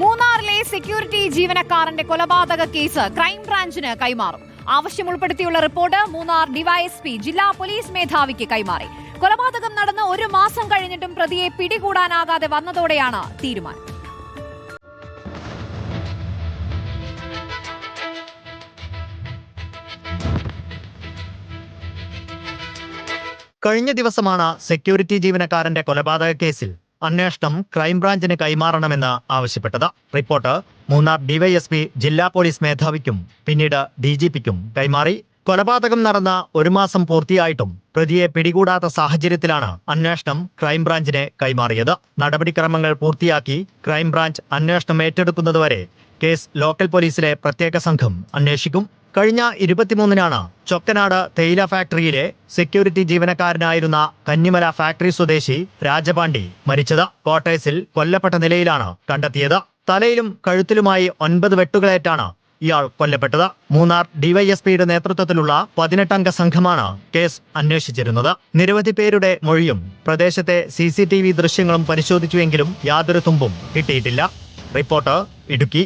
മൂന്നാറിലെ സെക്യൂരിറ്റി ജീവനക്കാരന്റെ കൊലപാതക കേസ് ക്രൈംബ്രാഞ്ചിന് കൈമാറും. ആവശ്യം ഉൾപ്പെടുത്തിയുള്ള റിപ്പോർട്ട് മൂന്നാർ ഡിവൈഎസ്പി ജില്ലാ പോലീസ് മേധാവിക്ക് കൈമാറി. കൊലപാതകം നടന്ന് ഒരു മാസം കഴിഞ്ഞിട്ടും പ്രതിയെ പിടികൂടാനാകാതെ വന്നതോടെയാണ് തീരുമാനം. കഴിഞ്ഞ ദിവസമാണ് സെക്യൂരിറ്റി ജീവനക്കാരന്റെ കൊലപാതക കേസിൽ അന്വേഷണം ക്രൈംബ്രാഞ്ചിന് കൈമാറണമെന്ന് ആവശ്യപ്പെട്ടത്. റിപ്പോർട്ട് മൂന്നാർ ഡിവൈഎസ്പി ജില്ലാ പോലീസ് മേധാവിക്കും പിന്നീട് ഡി ജി പിക്കും കൈമാറി. കൊലപാതകം നടന്ന ഒരു മാസം പൂർത്തിയായിട്ടും പ്രതിയെ പിടികൂടാത്ത സാഹചര്യത്തിലാണ് അന്വേഷണം ക്രൈംബ്രാഞ്ചിന് കൈമാറിയത്. നടപടിക്രമങ്ങൾ പൂർത്തിയാക്കി ക്രൈംബ്രാഞ്ച് അന്വേഷണം ഏറ്റെടുക്കുന്നതുവരെ കേസ് ലോക്കൽ പോലീസിലെ പ്രത്യേക സംഘം അന്വേഷിക്കും. കഴിഞ്ഞ ഇരുപത്തിമൂന്നിനാണ് ചൊക്കനാട് തേയില ഫാക്ടറിയിലെ സെക്യൂരിറ്റി ജീവനക്കാരനായിരുന്ന കന്നിമല ഫാക്ടറി സ്വദേശി രാജപാണ്ഡി മരിച്ചത്. ക്വാർട്ടേഴ്സിൽ കൊല്ലപ്പെട്ട നിലയിലാണ് കണ്ടെത്തിയത്. തലയിലും കഴുത്തിലുമായി ഒൻപത് വെട്ടുകളേറ്റാണ് ഇയാൾ കൊല്ലപ്പെട്ടത്. മൂന്നാർ ഡിവൈഎസ്പിയുടെ നേതൃത്വത്തിലുള്ള പതിനെട്ടംഗ സംഘമാണ് കേസ് അന്വേഷിച്ചിരുന്നത്. നിരവധി പേരുടെ മൊഴിയും പ്രദേശത്തെ സി ദൃശ്യങ്ങളും പരിശോധിച്ചുവെങ്കിലും യാതൊരു തുമ്പും കിട്ടിയിട്ടില്ല. റിപ്പോർട്ട് ഇടുക്കി.